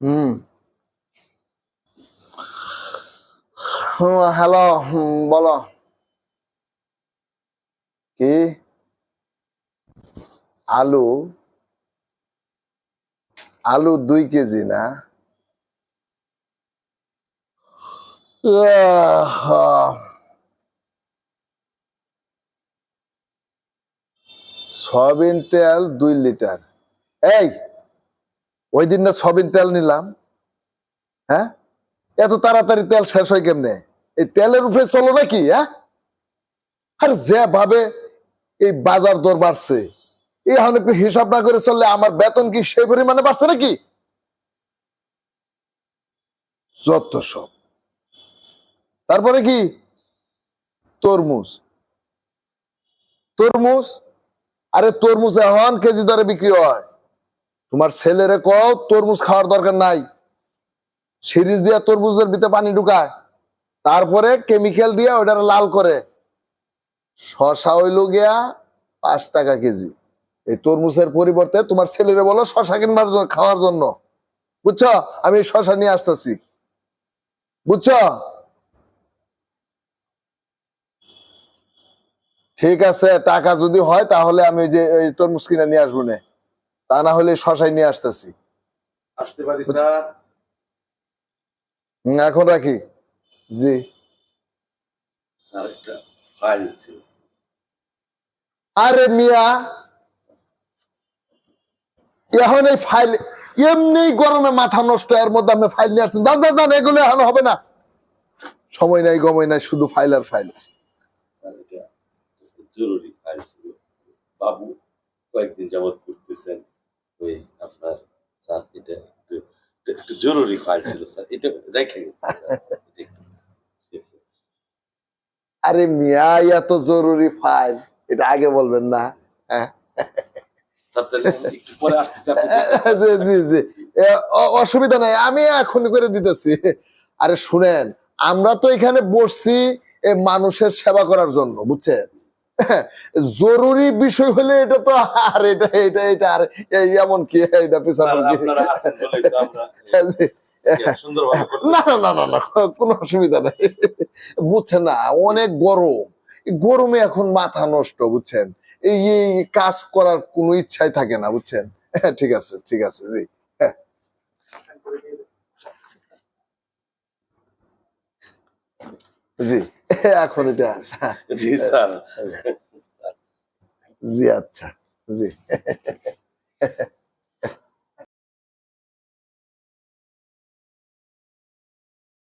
হুম। Hello বলো। কি? আলু? আলু দুই কেজি না? সয়াবিন তেল দুই লিটার। এই, ওই দিন না সয়াবিন তেল নিলাম। হ্যাঁ? এত তাড়াতাড়ি তেল শেষ হয় কেমনে? এই তেলের উপরে চলো নাকি হ্যাঁ? আর যে ভাবে এই বাজার দর বাড়ছে, এই এখন একটু হিসাব না করে চললে আমার বেতন কি সেই পরিমাণে বাড়ছে নাকি? যত সব। তারপরে কি? তরমুজ। তরমুজ? আরে তরমুজ এখন কেজি দরে বিক্রি হয়। তোমার ছেলেরে কও, তরমুজ খাওয়ার দরকার নাই। সিরিজ দিয়া তরমুজের ভিতরে পানি ঢুকায়। তারপরে কেমিক্যাল দিয়ে ওটা লাল করে। শশা হইল গিয়া পাঁচ টাকা কেজি। এই তরমুজের পরিবর্তে তোমার ছেলেরে বলো, শশা কিনবার খাওয়ার জন্য। বুঝছ? আমি শশা নিয়ে আসতেছি। বুঝছ? ঠিক আছে টাকা যদি হয় তাহলে আমি যে তরমুজ কিনে নিয়ে আসব না। তা না হলে শশাই নিয়ে আসতেছি। আসতে পারি স্যার। এখন রাখি। জি। আরে মিয়া এখন এই ফাইল এমনি গরমে মাথা নষ্ট এর মধ্যে আপনি ফাইল নিয়ে আসছেন। দান দান এগুলো এখন হবে না। সময় নাই গময় নাই শুধু ফাইল আর ফাইল জরুরি ফাইল ছিল। বাবু কয়েকদিন যাবত করতেছেন ওই আপনার স্যার এটা একটু একটু জরুরি ফাইল ছিল স্যার। এটা রেখে আরে মিয়া এত জরুরি ফাইল এটা আগে বলবেন না হ্যাঁ? অসুবিধা নাই আমি এখন করে দিতেছি। আরে শুনেন আমরা তো এখানে বসছি মানুষের সেবা করার জন্য বুঝছেন? জরুরি বিষয় হলে এটা তো আর এটা এটা এটা আর এমন কি এটা স্যার, পিছানো কি? করতে না না না না কোনো অসুবিধা নাই। বুঝছেন না অনেক গরম। গরমে এখন মাথা নষ্ট বুঝছেন? এই এই কাজ করার কোনো ইচ্ছাই থাকে না বুঝছেন? হ্যাঁ, ঠিক আছে ঠিক আছে জি হ্যাঁ। জি। এখন এটা জি স্যার। জি আচ্ছা জি।